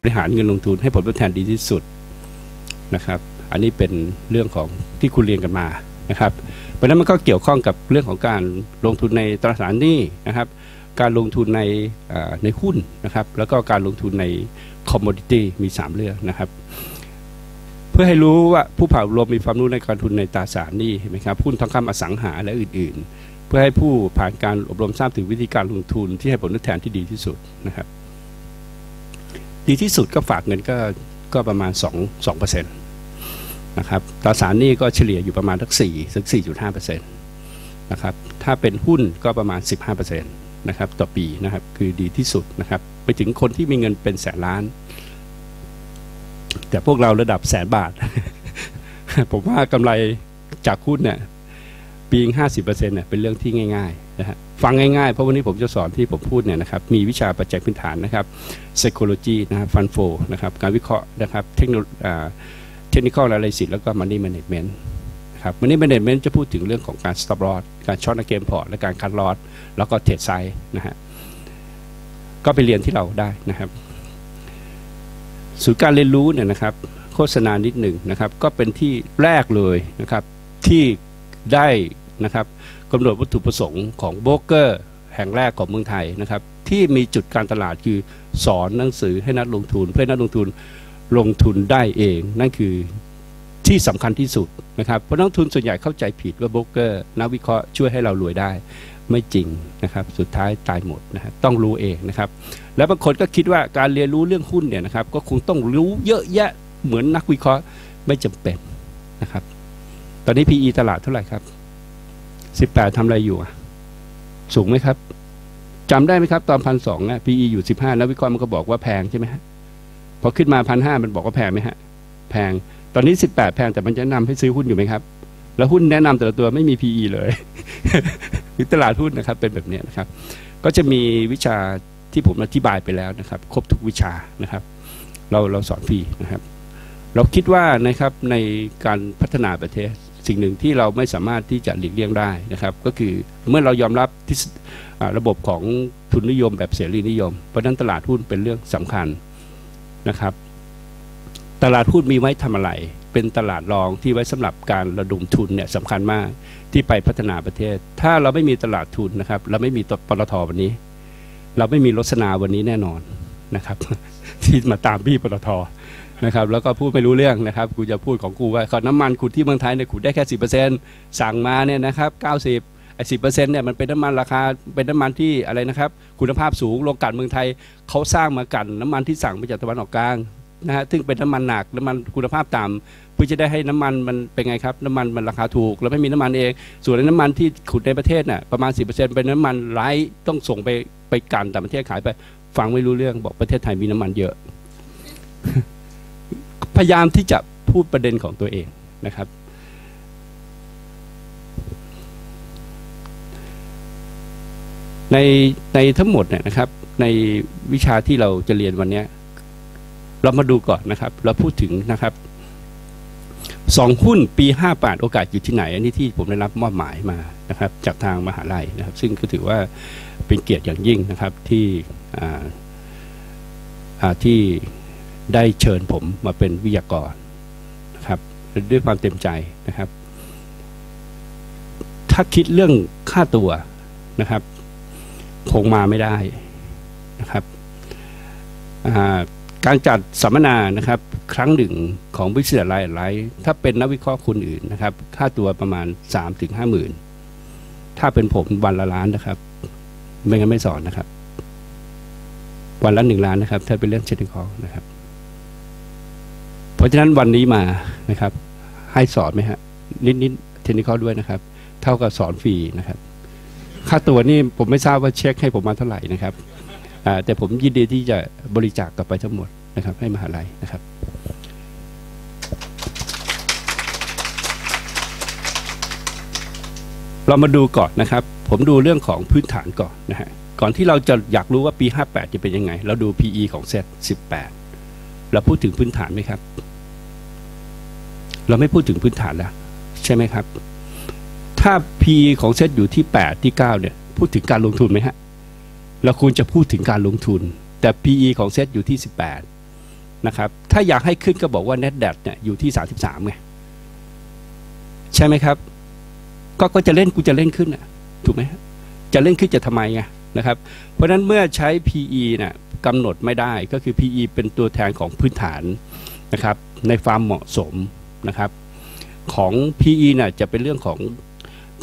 บริหารเงินลงทุนให้ผลตอบแทนดีที่สุดนะครับ อันนี้เป็นเรื่องของที่คุณเรียนกันมานะครับเพราะฉะนั้นมันก็เกี่ยวข้องกับเรื่องของการลงทุนในตราสารหนี้นะครับ การลงทุนในในหุ้นนะครับ แล้วก็การลงทุนในคอมมอดิตี้มี 3 เรื่องนะครับ เพื่อให้รู้ว่าผู้ผ่ารวมมีความรู้ในการทุนในตราสารหนี้เห็นไหมครับหุ้นทองคำอสังหาและอื่น ๆ เพื่อให้ผู้ผ่านการอบรมทราบถึงวิธีการลงทุนที่ให้ผลตอบแทนที่ดีที่สุดนะครับ ดีที่สุดก็ฝากเงินก็ก็ประมาณ 2 2เปอร์เซ็นต์นะครับตราสารนี้ก็เฉลี่ยอยู่ประมาณสัก4สัก4.5เปอร์เซ็นต์นะครับถ้าเป็นหุ้นก็ประมาณ 15เปอร์เซ็นต์นะครับต่อปีนะครับคือดีที่สุดนะครับไปถึงคนที่มีเงินเป็นแสนล้าน แต่พวกเราระดับแสนบาท ผมว่ากำไรจากหุ้นเนี่ยปีห้าสิเปอร์เซ็นต์เนี่ยเป็นเรื่องที่ง่ายๆนะฮะ ฟังง่ายๆ เพราะวันนี้ผมจะสอนที่ผมพูดเนี่ยนะครับ มีวิชาปัจจัยพื้นฐานนะครับ psychology นะครับ fund flow นะครับ การวิเคราะห์นะครับ เทคโนโลยีเทคนิคอลอะไรสิแล้วก็ money management ครับ money management จะพูดถึงเรื่องของการ stop loss การช็อตในเกมพอร์ตและการคัดลอสแล้วก็เทรดไซด์นะฮะ ก็ไปเรียนที่เราได้นะครับศูนย์การเรียนรู้เนี่ยนะครับ โฆษณานิดหนึ่งนะครับ ก็เป็นที่แรกเลยนะครับที่ได้นะครับ กำหนดวัตถุประสงค์ของโบรกเกอร์แห่งแรกของเมืองไทยนะครับที่มีจุดการตลาดคือสอนหนังสือให้นักลงทุน เพื่อนักลงทุนลงทุนได้เอง นั่นคือที่สำคัญที่สุดนะครับเพราะนักทุนส่วนใหญ่เข้าใจผิดว่าโบรกเกอร์นักวิเคราะห์ช่วยให้เรารวยได้ไม่จริงนะครับ สุดท้ายตายหมดนะครับต้องรู้เองนะครับ แล้วบางคนก็คิดว่าการเรียนรู้เรื่องหุ้นเนี่ยนะครับ ก็คงต้องรู้เยอะแยะเหมือนนักวิเคราะห์ไม่จำเป็นนะครับ ตอนนี้ PE ตลาดเท่าไหร่ครับ สิบแปดทำอะไรอยู่อะสูงไหมครับจำได้ไหมครับตอนพันสองนะ PE อยู่สิบห้านักวิเคราะห์มันก็บอกว่าแพงใช่ไหมฮะพอขึ้นมาพันห้ามันบอกว่าแพงไหมฮะ แพง ตอนนี้สิบแปดแพงแต่มันจะนำให้ซื้อหุ้นอยู่ไหมครับ แล้วหุ้นแนะนำแต่ละตัวไม่มี PE เลยตลาดหุ้นนะครับ เป็นแบบนี้นะครับ ก็จะมีวิชาที่ผมอธิบายไปแล้วนะครับ ครบทุกวิชานะครับ เราเราสอนฟรีนะครับ เราคิดว่านะครับในการพัฒนาประเทศ สิ่งหนึ่งที่เราไม่สามารถที่จะหลีกเลี่ยงได้นะครับ ก็คือเมื่อเรายอมรับที่ระบบของทุนนิยมแบบเสรีนิยม เพราะนั้นตลาดหุ้นเป็นเรื่องสำคัญนะครับ ตลาดหุ้นมีไว้ทำอะไร เป็นตลาดรองที่ไว้สำหรับการระดมทุนเนี่ยสำคัญมากที่ไปพัฒนาประเทศ ถ้าเราไม่มีตลาดทุนนะครับ เราไม่มีปตทวันนี้ เราไม่มีรสนาวันนี้แน่นอนนะครับ ที่มาตามพี่ปตท นะครับแล้วก็พูดไม่รู้เรื่องนะครับกูจะพูดของกูว่าขอน้ำมันขุดที่เมืองไทยเนี่ยขุดได้แค่สิบเปอร์เซ็นต์สั่งมาเนี่ยนะครับเก้าสิบไอ้สิบเปอร์เซ็นต์เนี่ยมันเป็นน้ำมันราคาเป็นน้ำมันที่อะไรนะครับ คุณภาพสูงโรงกลั่นเมืองไทยเขาสร้างมากันน้ำมันที่สั่งมาจากตะวันออกกลางนะฮะซึ่งเป็นน้ำมันหนักน้ำมันคุณภาพต่ำเพื่อจะได้ให้น้ำมันมันเป็นไงครับน้ำมันมันราคาถูก แล้วไม่มีน้ำมันเอง ส่วนน้ำมันที่ขุดในประเทศน่ะประมาณสิบเปอร์เซ็นต์เป็นน้ำมันไร้ต้องส่งไปไปกันต่างประเทศขายไปฟังไม่รู้เรื่องบอกประเทศไทยมีน้ำมันเยอะ พยายามที่จะพูดประเด็นของตัวเองนะครับ ในในทั้งหมดเนี่ยนะครับ ในวิชาที่เราจะเรียนวันนี้เรามาดูก่อนนะครับ เราพูดถึงนะครับสองหุ้นปีห้าแปดโอกาสอยู่ที่ไหน อันนี้ที่ผมได้รับมอบหมายมานะครับ จากทางมหาลัยนะครับ ซึ่งก็ถือว่าเป็นเกียรติอย่างยิ่งนะครับที่ที่ ได้เชิญผมมาเป็นวิทยากรนะครับด้วยความเต็มใจนะครับ ถ้าคิดเรื่องค่าตัวนะครับ คงมาไม่ได้นะครับการจัดสัมมนานะครับ ครั้งหนึ่งของวิทยาลัยหลายถ้าเป็นนักวิเคราะห์คนอื่นนะครับ ค่าตัวประมาณสามถึงห้าหมื่นถ้าเป็นผมวันละล้านนะครับ ไม่งั้นไม่สอนนะครับ วันละหนึ่งล้านนะครับ ถ้าเป็นเรื่องเชนิคอนะครับ เพราะฉะนั้นวันนี้มานะครับ ให้สอนไหมฮะนิดนิดเทคนิคด้วยนะครับ เท่ากับสอนฟรีนะครับ ค่าตัวนี่ผมไม่ทราบว่าเช็คให้ผมมาเท่าไหร่นะครับแต่ผมยินดีที่จะบริจาคกกลับไปทั้งหมดนะครับ ให้มหาลัยนะครับเรามาดูก่อนนะครับ ผมดูเรื่องของพื้นฐานก่อนนะฮะ ก่อนที่เราจะอยากรู้ว่าปี 58 จะเป็นยังไง เราดู PE ของเซต18 เราพูดถึงพื้นฐานไหมครับ เราไม่พูดถึงพื้นฐานแล้วใช่ไหมครับ ถ้า P ของเซตอยู่ที่ 8 ที่ 9 เนี่ย พูดถึงการลงทุนไหมฮะ เราควรจะพูดถึงการลงทุน แต่ PE ของเซตอยู่ที่ 18 นะครับ ถ้าอยากให้ขึ้นก็บอกว่า net d e t เนี่ยอยู่ที่ 33 ไง ใช่ไหมครับ ก็ก็จะเล่นกูจะเล่นขึ้นอะถูกไหมจะเล่นขึ้นจะทำไมไงนะครับ เพราะฉะนั้นเมื่อใช้ PE นี่ยกำหนดไม่ได้ก็คือ PE เป็นตัวแทนของพื้นฐานนะครับในความเหมาะสม นะครับของ PE เนี่ยจะเป็นเรื่องของ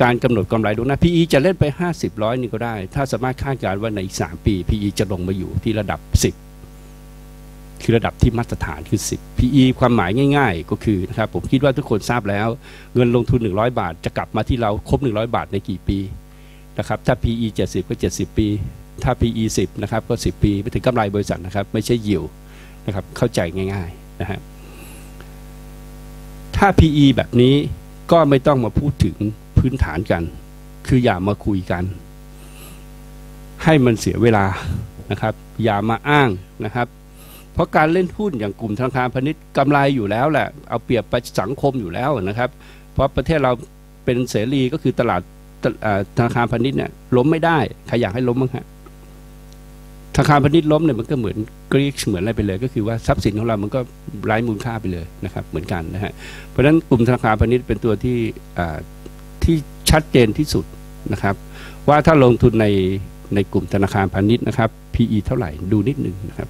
การกำหนดกำไรดูนะ PE จะเล่นไป 50ร้อยนี่ก็ได้ ถ้าสามารถคาดการณ์ว่าในอีก 3 ปี PE จะลงมาอยู่ที่ระดับ 10 คือระดับที่มาตรฐานคือ 10 PE ความหมายง่าย ๆ ก็คือนะครับผมคิดว่าทุกคนทราบแล้ว เงินลงทุน 100 บาท จะกลับมาที่เราครบ 100 บาทในกี่ปีนะครับถ้า PE 70 ก็ 70 ปี ถ้า PE 10นะครับก็ 10 ปีไปถึงกำไรบริษัทนะครับไม่ใช่ยิวนะครับเข้าใจง่ายๆนะฮะ ถ้า PE แบบนี้ก็ไม่ต้องมาพูดถึงพื้นฐานกัน คืออย่ามาคุยกัน ให้มันเสียเวลานะครับ อย่ามาอ้างนะครับ เพราะการเล่นหุ้นอย่างกลุ่มธนาคารพาณิชย์กำไรอยู่แล้วแหละเอาเปรียบประสังคมอยู่แล้วนะครับ เพราะประเทศเราเป็นเสรีก็คือตลาดธนาคารพาณิชย์เนี่ยล้มไม่ได้ใครอยากให้ล้มบ้างฮะ ธนาคารพาณิชย์ล้มเนี่ยมันก็เหมือนกรีกเหมือนอะไรไปเลย ก็คือว่าทรัพย์สินของเรามันก็ไร้มูลค่าไปเลยนะครับเหมือนกันนะฮะเพราะฉะนั้นกลุ่มธนาคารพาณิชย์เป็นตัวที่ที่ชัดเจนที่สุดนะครับ ว่าถ้าลงทุนในในกลุ่มธนาคารพาณิชย์นะครับ PE เท่าไหร่ดูนิดหนึ่งนะครับ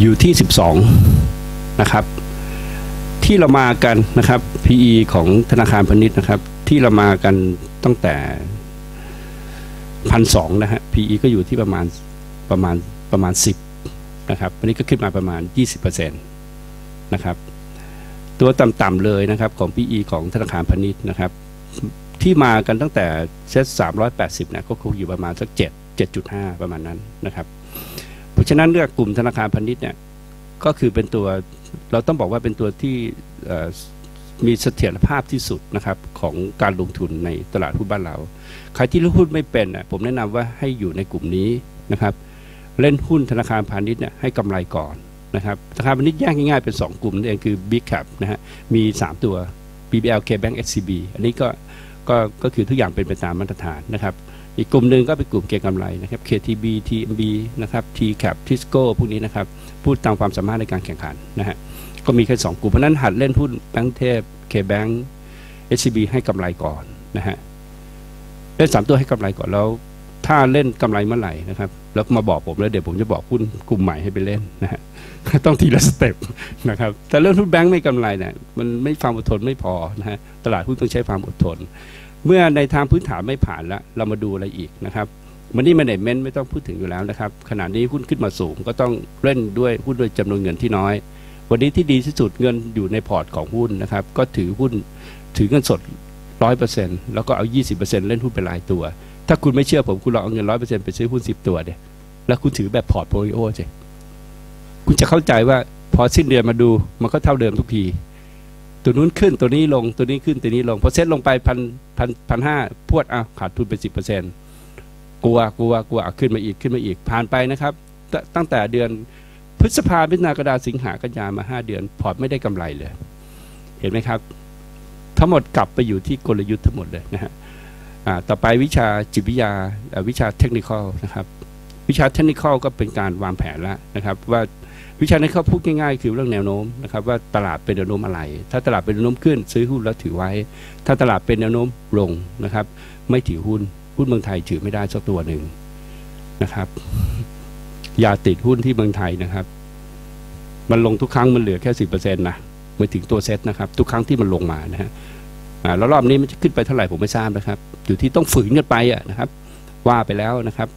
อยู่ที่ 12 นะครับ ที่เรามากันนะครับ PE ของธนาคารพาณิชย์นะครับ ที่เรามากันตั้งแต่พันสองนะฮะ PE ก็อยู่ที่ประมาณประมาณประมาณ 10นะครับวันนี้ก็ขึ้นมาประมาณ 20%นะครับ ตัวต่ำๆเลยนะครับของ PE ของธนาคารพาณิชย์นะครับ ที่มากันตั้งแต่เซ็ต380เนี่ยก็คงอยู่ประมาณสัก 7 7.5 ประมาณนั้นนะครับ เพราะฉะนั้นเลือกกลุ่มธนาคารพาณิชย์เนี่ยก็คือเป็นตัว เราต้องบอกว่าเป็นตัวที่มีเสถียรภาพที่สุดนะครับของการลงทุนในตลาดหุ้นบ้านเรา ใครที่เลงหุ้นไม่เป็นผมแนะนำว่าให้อยู่ในกลุ่มนี้นะครับ เล่นหุ้นธนาคารพาณิชย์เนี่ยให้กำไรก่อนนะครับธนาคารพาณิชย์แยกง่ายๆเป็น 2 กลุ่มนั่นเองคือ Big Cap นะฮะมี 3 ตัว BBL KBank SCB อันนี้ก็ก็ก็คือทุกอย่างเป็นไปตามมาตรฐานนะครับ อีกกลุ่มหนึ่งก็เป็นกลุ่มเก็งกำไรนะครับ KTB TMB นะครับ TCAP Tisco พวกนี้นะครับ พูดตามความสามารถในการแข่งขันนะฮะ ก็มีแค่สองกลุ่ม เพราะนั้นหัดเล่นหุ้นแบงก์เทพเคแบงก์เอชบีให้กำไรก่อนนะฮะ เล่นสามตัวให้กำไรก่อนแล้ว ถ้าเล่นกำไรเมื่อไหร่นะครับ แล้วมาบอกผมแล้วเดี๋ยวผมจะบอกหุ้นกลุ่มใหม่ให้ไปเล่นนะฮะ ต้องทีละสเต็ปนะครับ แต่เรื่องหุ้นแบงก์ไม่กำไรเนี่ยมันไม่ความอดทนไม่พอนะฮะ ตลาดหุ้นต้องใช้ความอดทน เมื่อในทางพื้นฐานไม่ผ่านแล้ว เรามาดูอะไรอีกนะครับมันนี่มันเนเมนไม่ต้องพูดถึงอยู่แล้วนะครับขณะนี้หุ้นขึ้นมาสูงก็ต้องเล่นด้วยหุ้นด้วยจำนวนเงินที่น้อย วันนี้ที่ดีที่สุดเงินอยู่ในพอร์ตของหุ้นนะครับ ก็ถือหุ้นถือเงินสดร้อยเปอร์เซ็นต์แล้วก็เอายี่สิบเปอร์เซ็นต์เล่นหุ้นเป็นรายตัว ถ้าคุณไม่เชื่อผมคุณลองเอาเงินร้อยเปอร์เซ็นต์ไปซื้อหุ้นสิบตัวเดียแล้วคุณถือแบบพอร์ตโฟลิโอใช่คุณจะเข้าใจว่าพอสิ้นเดือนมาดูมันก็เท่าเดิมทุกที ตัวนู้นขึ้นตัวนี้ลงตัวนี้ขึ้นตัวนี้ลงพอเซ็ตลงไปพันพันพันห้าพวดอะขาดทุนไปสิบเปอร์เซ็นต์กลัวกลัวกลัวขึ้นมาอีกขึ้นมาอีกผ่านไปนะครับ ตั้งแต่เดือนพฤษภาพิจารณาสิงหากันยามาห้าเดือน พอร์ตไม่ได้กำไรเลย เห็นไหมครับ ทั้งหมดกลับไปอยู่ที่กลยุทธ์ทั้งหมดเลยนะฮะต่อไปวิชาจิตวิทยาวิชาเทคนิคนะครับ วิชาเทคนิคก็เป็นการวางแผนแล้วนะครับ ว่า วิชานี้เขาพูดง่ายๆ คือเรื่องแนวโน้มนะครับว่าตลาดเป็นแนวโน้มอะไร ถ้าตลาดเป็นแนวโน้มขึ้น ซื้อหุ้นแล้วถือไว้ ถ้าตลาดเป็นแนวโน้มลงนะครับ ไม่ถือหุ้นหุ้นเมืองไทยถือไม่ได้สักตัวหนึ่งนะครับ อย่าติดหุ้นที่เมืองไทยนะครับ มันลงทุกครั้งมันเหลือแค่สิบเปอร์เซ็นต์นะไม่ถึงตัวเซ็ตนะครับ ทุกครั้งที่มันลงมานะฮะแล้วรอบนี้มันจะขึ้นไปเท่าไหร่ผมไม่ทราบนะครับ อยู่ที่ต้องฝืนกันไปอะนะครับ ว่าไปแล้วนะครับ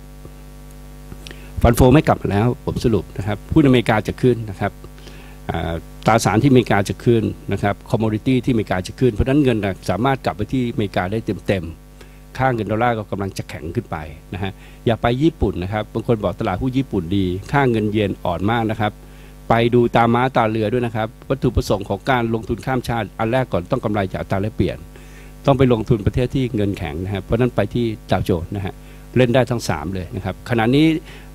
ฟันโฟไม่กลับแล้วผมสรุปนะครับหุ้นอเมริกาจะขึ้นนะครับตราสารที่อเมริกาจะขึ้นนะครับคอมมอดิตี้ที่อเมริกาจะขึ้น เพราะนั้นเงินสามารถกลับไปที่อเมริกาได้เต็มๆ ค่าเงินดอลลาร์ก็กำลังจะแข็งขึ้นไปนะฮะอย่าไปญี่ปุ่นนะครับบางคนบอกตลาดหุ้นญี่ปุ่นดี ค่าเงินเยนอ่อนมากนะครับ ไปดูตามม้าตาเรือด้วยนะครับ วัตถุประสงค์ของการลงทุนข้ามชาติ อันแรกก่อนต้องกำไรจากตาแลกเปลี่ยน ต้องไปลงทุนประเทศที่เงินแข็งนะครับเพราะนั้นไปที่ดาวโจนส์นะฮะเล่นได้ทั้ง 3 เลยนะครับขณะนี้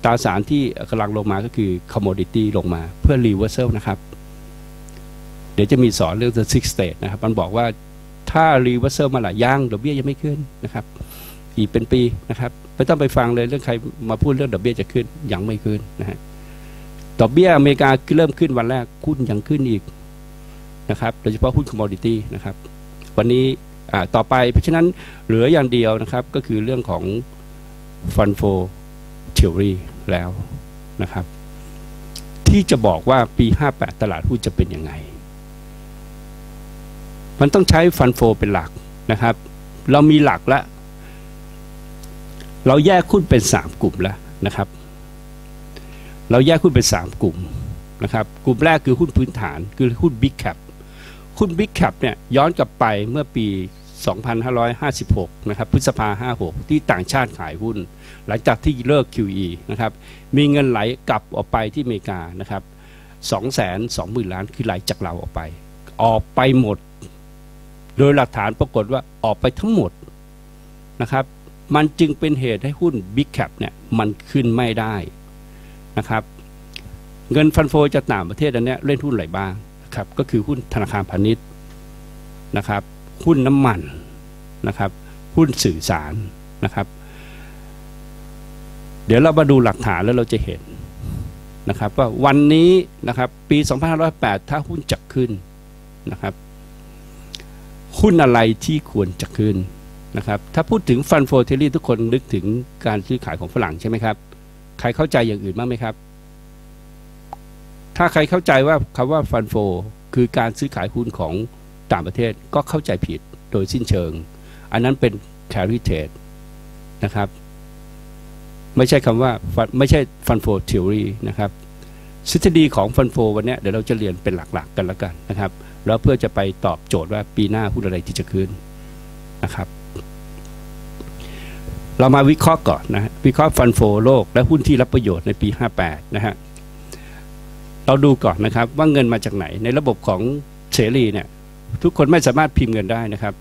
ตราสารที่กำลังลงมาก็คือ commodity ลงมาเพื่อ reversal นะครับ เดี๋ยวจะมีสอนเรื่อง the six state นะครับ มันบอกว่าถ้ารีเวอร์เซอร์มาละย่างดอกเบี้ยยังไม่ขึ้นนะครับ อีกเป็นปีนะครับไม่ต้องไปฟังเลยเรื่องใครมาพูดเรื่องดอกเบี้ยจะขึ้นยังไม่ขึ้นนะฮะดอกเบี้ยอเมริกาเริ่มขึ้นวันแรกหุ้นยังขึ้นอีกนะครับ โดยเฉพาะหุ้นคอมมอดิตี้นะครับ วันนี้ต่อไปเพราะฉะนั้นเหลืออย่างเดียวนะครับก็คือเรื่องของฟันโฟ เทอรี่แล้วนะครับ ที่จะบอกว่าปี 58 ตลาดหุ้นจะเป็นยังไง มันต้องใช้ฟันโฟเป็นหลักนะครับ เรามีหลักแล้วเราแยกหุ้นเป็น 3 กลุ่มแล้วนะครับ เราแยกหุ้นเป็น 3 กลุ่มนะครับ กลุ่มแรกคือหุ้นพื้นฐานคือหุ้นบิ๊กแคปหุ้นบิ๊กแคปเนี่ยย้อนกลับไปเมื่อปี 2556 นะครับ พฤษภา 56 ที่ต่างชาติขายหุ้น หลังจากที่เลิก QE นะครับ มีเงินไหลกลับออกไปที่อเมริกานะครับ 2 2 0 0 0 0 ล้านคือไหลจากเราออกไป ออกไปหมด โดยหลักฐานปรากฏว่าออกไปทั้งหมดนะครับ มันจึงเป็นเหตุให้หุ้น Big Cap เนี่ยมันขึ้นไม่ได้นะครับ เงินฟันโฟจะต่างประเทศอันนี้เล่นหุ้นไหนบ้างครับก็คือหุ้นธนาคารพาณิชย์นะครับ หุ้นน้ำมันนะครับหุ้นสื่อสารนะครับ เดี๋ยวเรามาดูหลักฐานแล้วเราจะเห็นนะครับว่าวันนี้นะครับปี 2508 ถ้าหุ้นจะขึ้นนะครับหุ้นอะไรที่ควรจะขึ้นนะครับถ้าพูดถึงฟันโฟเทลี่ทุกคนนึกถึงการซื้อขายของฝรั่งใช่ไหมครับ ใครเข้าใจอย่างอื่นบ้างไหมครับ ถ้าใครเข้าใจว่าคำว่าฟันโฟคือการซื้อขายหุ้นของ ต่างประเทศก็เข้าใจผิดโดยสิ้นเชิง อันนั้นเป็น carry trade นะครับ ไม่ใช่คำว่าไม่ใช่ fund flow theory นะครับทฤษฎีของ fund flow วันนี้เดี๋ยวเราจะเรียนเป็นหลักๆกันแล้วกันนะครับ แล้วเพื่อจะไปตอบโจทย์ว่าปีหน้าหุ้นอะไรที่จะขึ้นนะครับ เรามาวิเคราะห์ก่อนนะวิเคราะห์ฟันโฟโลก และหุ้นที่รับประโยชน์ในปี 58 นะฮะเราดูก่อนนะครับว่าเงินมาจากไหนในระบบของเสรีเนี่ย ทุกคนไม่สามารถพิมพ์เงินได้นะครับ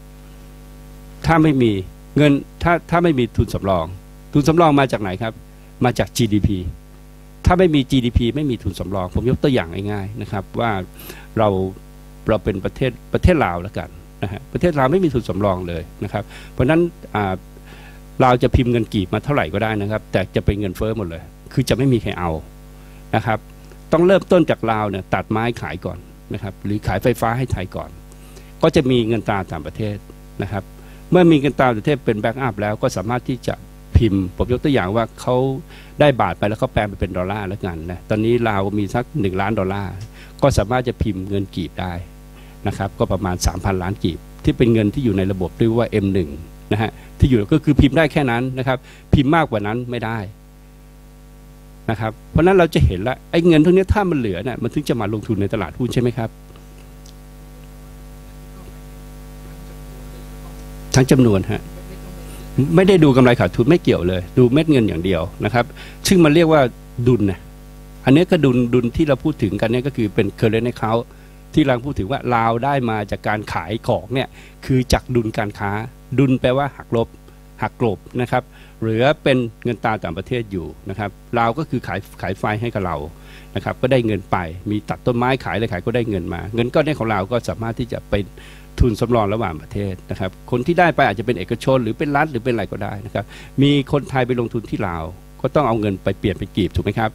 ถ้าไม่มีเงินถ้าถ้าไม่มีทุนสำรอง ทุนสำรองมาจากไหนครับ มาจาก GDP ถ้าไม่มี GDP ไม่มีทุนสำรอง ผมยกตัวอย่างง่ายๆนะครับ ว่าเราเราเป็นประเทศประเทศลาวแล้วกันนะฮะประเทศลาวไม่มีทุนสำรองเลยนะครับ เพราะนั้นเราจะพิมพ์เงินกีบมาเท่าไหร่ก็ได้นะครับ แต่จะเป็นเงินเฟ้อหมดเลย คือจะไม่มีใครเอานะครับ ต้องเริ่มต้นจากลาวเนี่ยตัดไม้ขายก่อนนะครับ หรือขายไฟฟ้าให้ไทยก่อน ก็จะมีเงินตราต่างประเทศนะครับ เมื่อมีเงินตราต่างประเทศเป็นแบ็กอัพแล้วก็สามารถที่จะพิมพ์ ผมยกตัวอย่างว่าเขาได้บาทไปแล้วเขาแปลงไปเป็นดอลลาร์แล้วกันนะตอนนี้ลาวมีสักหนึ่งล้านดอลลาร์ก็สามารถจะพิมพ์เงินกีบได้นะครับก็ประมาณ 3,000 ล้านกีบ ที่เป็นเงินที่อยู่ในระบบเรียกว่า M1 นะฮะที่อยู่ก็คือพิมพ์ได้แค่นั้นนะครับพิมพ์มากกว่านั้นไม่ได้นะครับเพราะนั้นเราจะเห็นแล้วไอ้เงินทั้งนี้ถ้ามันเหลือเนี่ยมันถึงจะมาลงทุนในตลาดหุ้นใช่ไหมครับ ทั้งจำนวนฮะไม่ได้ดูกำไรขาดทุนไม่เกี่ยวเลย ดูเม็ดเงินอย่างเดียวนะครับ ซึ่งมันเรียกว่าดุลนะอันนี้ก็ดุลดุลที่เราพูดถึงกันเนี่ยก็คือเป็นเคอร์เรนในเขาที่เราพูดถึงว่าลาวได้มาจากการขายของเนี่ยคือจากดุลการค้า ดุลแปลว่าหักลบหักกลบนะครับเหลือเป็นเงินตาต่างประเทศอยู่นะครับลาวก็คือขายขายไฟให้กับเรา นะครับก็ได้เงินไป มีตัดต้นไม้ขายอะไรขายก็ได้เงินมา เงินก้อนนี้ของเราก็สามารถที่จะเป็นทุนสำรองระหว่างประเทศนะครับ คนที่ได้ไปอาจจะเป็นเอกชนหรือเป็นรัฐหรือเป็นอะไรก็ได้นะครับ มีคนไทยไปลงทุนที่ลาว ก็ต้องเอาเงินไปเปลี่ยนเป็นกีบถูกไหมครับ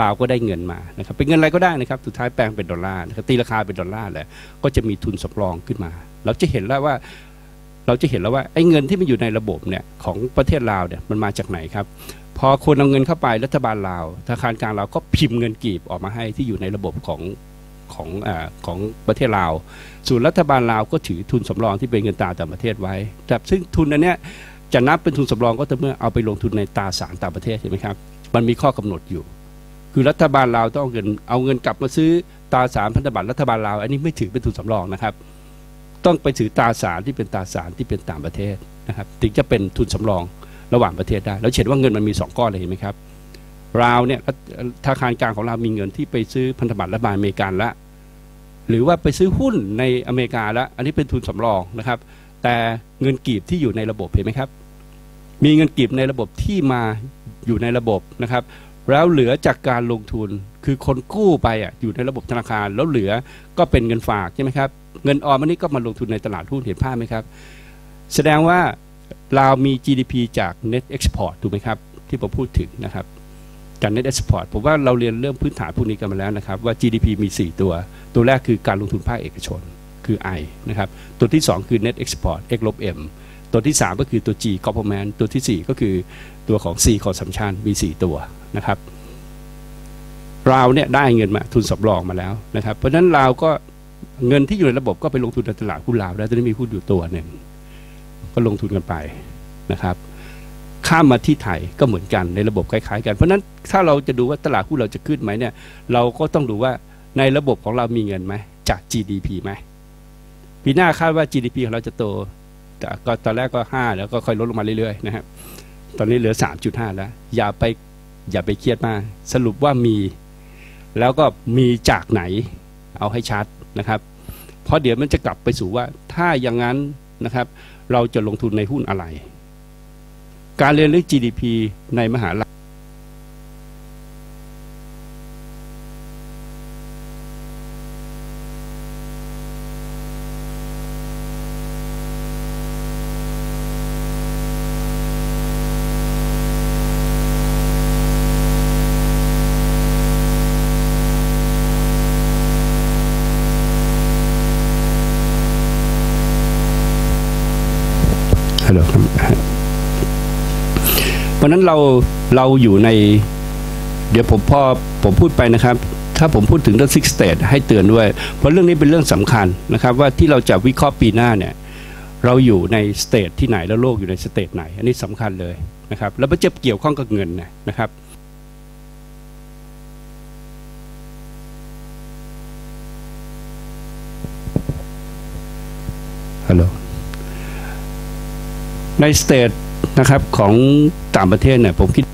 ลาวก็ได้เงินมานะครับเป็นเงินอะไรก็ได้นะครับสุดท้ายแปลงเป็นดอลลาร์นะครับตีราคาเป็นดอลลาร์แหละก็จะมีทุนสำรองขึ้นมา เราจะเห็นแล้วว่า เราจะเห็นแล้วว่าไอ้เงินที่มันอยู่ในระบบเนี่ยของประเทศลาวเนี่ยมันมาจากไหนครับ พอคนเอาเงินเข้าไปรัฐบาลลาวธนาคารกลางลาวก็พิมพ์เงินกีบออกมาให้ที่อยู่ในระบบของของอของประเทศลาว ส่วนรัฐบาลลาวก็ถือทุนสำรองที่เป็นเงินตราต่างประเทศไว้แต่ซึ่งทุนอันเนี้ยจะนับเป็นทุนสำรองก็ต่อเมื่อเอาไปลงทุนในตราสารต่างประเทศใช่ไหมครับ มันมีข้อกำหนดอยู่ คือรัฐบาลลาวต้องเอาเงินเอาเงินกลับมาซื้อตราสารพันธบัตรรัฐบาลลาวอันนี้ไม่ถือเป็นทุนสำรองนะครับ ต้องไปถือตราสารที่เป็นตราสารที่เป็นต่างประเทศนะครับถึงจะเป็นทุนสำรองระหว่างประเทศได้ แล้วเห็นว่าเงินมันมี 2 ก้อนเลยเห็นไหมครับราวเนี่ยธนาคารกลางของเรามีเงินที่ไปซื้อพันธบัตรรัฐบาลอเมริกันละหรือว่าไปซื้อหุ้นในอเมริกาแล้วอันนี้เป็นทุนสำรองนะครับ แต่เงินกีบที่อยู่ในระบบเห็นไหมครับ มีเงินกีบในระบบที่มาอยู่ในระบบนะครับ แล้วเหลือจากการลงทุนคือคนกู้ไปอะอยู่ในระบบธนาคาร แล้วเหลือก็เป็นเงินฝากใช่ไหมครับ เงินออมอันนี้ก็มาลงทุนในตลาดหุ้นเห็นภาพไหมครับ แสดงว่าเรามี GDP จาก net export ถูกไหมครับ ที่ผมพูดถึงนะครับจาก net export ผมว่าเราเรียนเรื่องพื้นฐานพวกนี้กันมาแล้วนะครับ ว่า GDP มี 4 ตัว ตัวแรกคือการลงทุนภาคเอกชนคือ I นะครับ ตัวที่ 2 คือ net export x ลบ m ตัวที่ 3 ก็คือตัว G government ตัวทีสี่4 ก็คือตัวของ C consumption มี 4 ตัว นะครับเราเนี่ยได้เงินมาทุนสำรองมาแล้วนะครับ เพราะฉะนั้นเราก็เงินที่อยู่ในระบบก็ไปลงทุนในตลาดหุ้นลาวได้ตอนนี้มีหุ้นอยู่ตัวหนึ่งก็ลงทุนกันไปนะครับ ข้ามมาที่ไทยก็เหมือนกันในระบบคล้ายๆ กัน เพราะฉะนั้นถ้าเราจะดูว่าตลาดหุ้นเราจะขึ้นไหมเนี่ย เราก็ต้องดูว่าในระบบของเรามีเงินไหมจาก GDP ไหมปีหน้าคาดว่า GDP ของเราจะโตก็ตอนแรกก็ 5 แล้วก็ค่อยลดลงมาเรื่อยๆนะครับตอนนี้เหลือ 3.5 แล้ว อย่าไป อย่าไปเครียดมาก สรุปว่ามี แล้วก็มีจากไหน เอาให้ชัดนะครับ เพราะเดี๋ยวมันจะกลับไปสู่ว่า ถ้าอย่างนั้นนะครับ เราจะลงทุนในหุ้นอะไร การเรียนเรื่อง GDP ในมหาลัย ฮัลโหลเพราะฉะนั้นเราเราอยู่ใน เดี๋ยวผมพอผมพูดไปนะครับ ถ้าผมพูดถึงเรื่อง six state ให้เตือนด้วย เพราะเรื่องนี้เป็นเรื่องสำคัญนะครับ ว่าที่เราจะวิเคราะห์ปีหน้าเนี่ย เราอยู่ในสเตทที่ไหนแล้วโลกอยู่ในสเตทไหน อันนี้สำคัญเลยนะครับ แล้วมันจะเกี่ยวข้องกับเงินนะครับฮัลโหล ในสเตทนะครับของต่างประเทศเนี่ยผมคิด